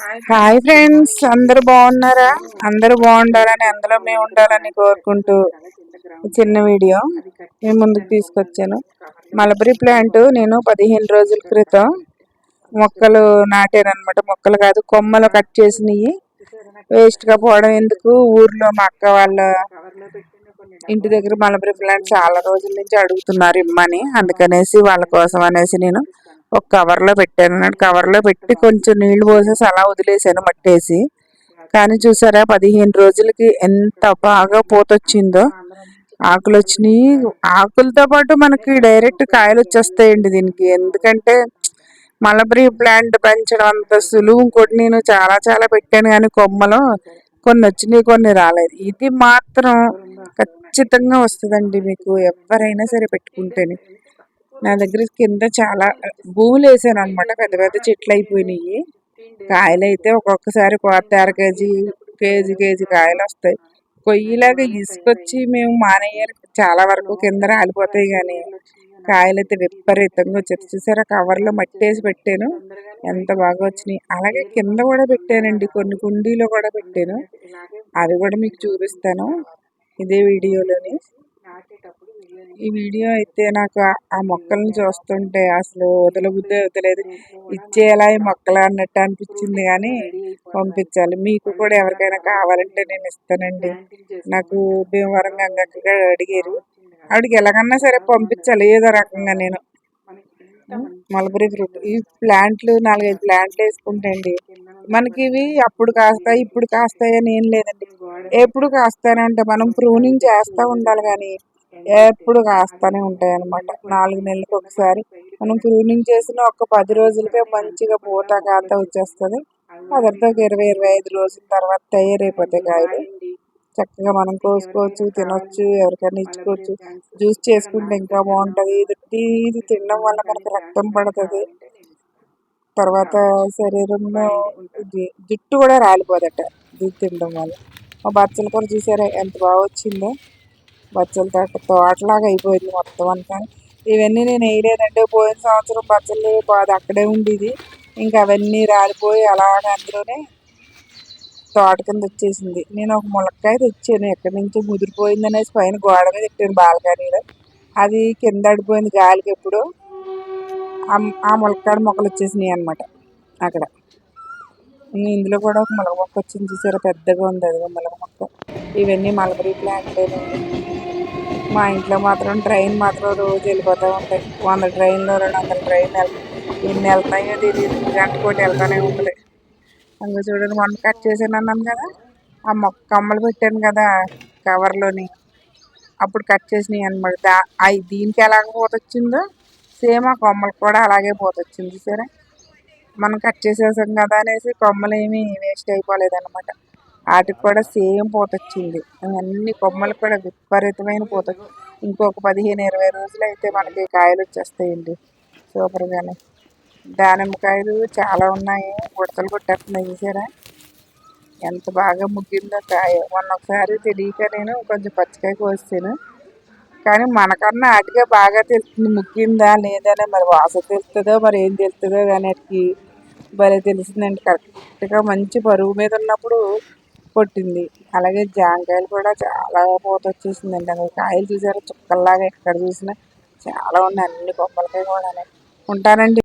Hi friends అందరు బాగున్నారా? అందరు బాగుండాలని అందులో మేము ఉండాలని కోరుకుంటూ చిన్న వీడియో మేము ముందుకు తీసుకొచ్చాను. మలబరీ ప్లాంట్ నేను పదిహేను రోజుల క్రితం మొక్కలు నాటాను అనమాట మొక్కలు కాదు కొమ్మలు కట్ చేసినవి. వేస్ట్గా పోవడం ఎందుకు? ఊర్లో మా అక్క వాళ్ళ ఇంటి దగ్గర మలబరీ ప్లాంట్ చాలా రోజుల నుంచి అడుగుతున్నారు ఇమ్మని. అందుకనేసి వాళ్ళ కోసం అనేసి నేను ఒక కవర్లో పెట్టాను. కవర్లో పెట్టి కొంచెం నీళ్ళు పోసేసి అలా వదిలేసాను మట్టేసి. కానీ చూసారా పదిహేను రోజులకి ఎంత బాగా పోతొచ్చిందో. ఆకులు వచ్చినాయి. ఆకులతో పాటు మనకి డైరెక్ట్ కాయలు వచ్చేస్తాయండి దీనికి. ఎందుకంటే మలబరీ ప్లాంట్ పెంచడం అంత సులువు ఇంకోటి నేను చాలా చాలా పెట్టాను. కానీ కొమ్మలు కొన్ని వచ్చినాయి కొన్ని రాలేదు. ఇది మాత్రం ఖచ్చితంగా వస్తుందండి మీకు ఎవరైనా సరే పెట్టుకుంటేనే. నా దగ్గర కింద చాలా భూములు వేసాను అనమాట పెద్ద పెద్ద చెట్లు అయిపోయినాయి. కాయలు అయితే ఒక్కొక్కసారి కోత అర కేజీ కేజీ కేజీ కాయలు వస్తాయి. కొయ్యిలాగా ఇసుకొచ్చి మేము మానేయాలి చాలా వరకు కింద రాలిపోతాయి కానీ కాయలు అయితే విపరీతంగా వచ్చేది. చూసారా కవర్లో మట్టి వేసి పెట్టాను ఎంత బాగా వచ్చినాయి. అలాగే కింద కూడా పెట్టానండి కొన్ని కుండీలో కూడా పెట్టాను. అది కూడా మీకు చూపిస్తాను. ఇదే వీడియోలోని. ఈ వీడియో అయితే నాకు ఆ మొక్కలను చూస్తుంటే అసలు వదలబుద్ధి వదలేదు ఇచ్చేలా ఈ మొక్కలు అన్నట్టు అనిపించింది కానీ పంపించాలి. మీకు కూడా ఎవరికైనా కావాలంటే నేను ఇస్తానండి. నాకు భీమవరం గంగక్క గారు అడిగారు ఆవిడకి ఎలాగన్నా సరే పంపించాలి ఏదో రకంగా నేను. Mulberry fruit. ఈ ప్లాంట్లు నాలుగైదు ప్లాంట్లు వేసుకుంటండి మనకి ఇవి అప్పుడు కాస్తాయి ఇప్పుడు కాస్తాయి అని ఏం లేదండి. ఎప్పుడు కాస్తానంటే మనం ప్రూనింగ్ చేస్తూ ఉండాలి కానీ ఎప్పుడు కాస్తూనే ఉంటాయి అనమాట నాలుగు నెలలకు ఒకసారి మనం ప్రూనింగ్ చేసిన ఒక పది రోజులకే మంచిగా పూత కాత వచ్చేస్తుంది. అదంతా ఇరవై ఇరవై ఐదు రోజుల తర్వాత తయారైపోతాయి కాయలు. చక్కగా మనం కోసుకోవచ్చు తినొచ్చు ఎవరికైనా ఇచ్చుకోవచ్చు. జ్యూస్ చేసుకుంటే ఇంకా బాగుంటుంది. ఇది ఇది తినడం వల్ల మనకు రక్తం పడుతుంది. తర్వాత శరీరంలో జుట్టు కూడా రాలిపోదట. ఇది తినడం వల్ల. మా బచ్చల కూర చూసారా? ఎంత బాగా వచ్చిందో. బచ్చల తోట తోటలాగా అయిపోయింది మొత్తం అంతా. ఇవన్నీ నేను వేయలేదంటే పోయిన సంవత్సరం బచ్చలు అది అక్కడే ఉండేది. ఇంకా అవన్నీ రాలిపోయి అలాగ అందులోనే తోట కింద వచ్చేసింది. నేను ఒక ములక్కాయ తెచ్చాను. ఎక్కడి నుంచి ముదిరిపోయింది అనేసి పైన గోడ మీద పెట్టాను బాల్కనీలో. అది కింద అడిపోయింది గాలికి ఎప్పుడు. ఆ ములక్కాడ మొక్కలు వచ్చేసినాయి అనమాట అక్కడ. ఇందులో కూడా ఒక ములగ మొక్క వచ్చింది చూసారా? పెద్దగా ఉంది అది ములగ మొక్క. ఇవన్నీ మలబరీ ప్లాంట్లేనండి మా ఇంట్లో మాత్రం ట్రైన్ మాత్రం రోజు వెళ్ళిపోతూ ఉంటాయి. వంద ట్రైన్లో రెండు వందల ట్రైన్ ఎన్ని వెళ్తాయో తెలియదు గంట కోటి వెళ్తానే ఉంటుంది. అందులో చూడండి మొన్న కట్ చేసాను అన్నాను కదా? ఆ మొక్క కమ్మలు పెట్టాను కదా కవర్లోని. అప్పుడు కట్ చేసినాయి అనమాట దా అవి దీనికి ఎలాగ పోతొచ్చిందో సేమ్ ఆ కొమ్మలు కూడా అలాగే పోతొచ్చింది సరే? మనం కట్ చేసేసాం కదా అనేసి కొమ్మలు ఏమీ వేస్ట్ అయిపోలేదన్నమాట. వాటికి కూడా సేమ్ పూత వచ్చింది అన్ని కొమ్మలు కూడా విపరీతమైన పూత ఇంకొక పదిహేను ఇరవై రోజులు అయితే మనకి కాయలు వచ్చేస్తాయండి. సూపర్గానే. దానిమ్మకాయలు చాలా ఉన్నాయి. గుడతలు కొట్టేస్తున్నాయి చూసారా ఎంత బాగా ముగ్గిందో కాయ. మొన్న ఒకసారి తెలియక నేను కొంచెం పచ్చికాయ కోసాను కానీ మనకన్నా అటుగా బాగా తెలుస్తుంది ముక్కిందా లేదా మరి వాసన తెలుస్తుందో మరి ఏం తెలుస్తుందో కానీ భలే తెలిసిందండి కరెక్ట్గా మంచి బరువు మీద ఉన్నప్పుడు కొట్టింది. అలాగే జాంకాయలు కూడా చాలా పూత వచ్చేసిందండి. అవి కాయలు చూసారా? చుక్కల్లాగా ఎక్కడ చూసినా చాలా ఉన్నాయి. అన్ని కొమ్మలకాయ కూడా ఉంటానండి.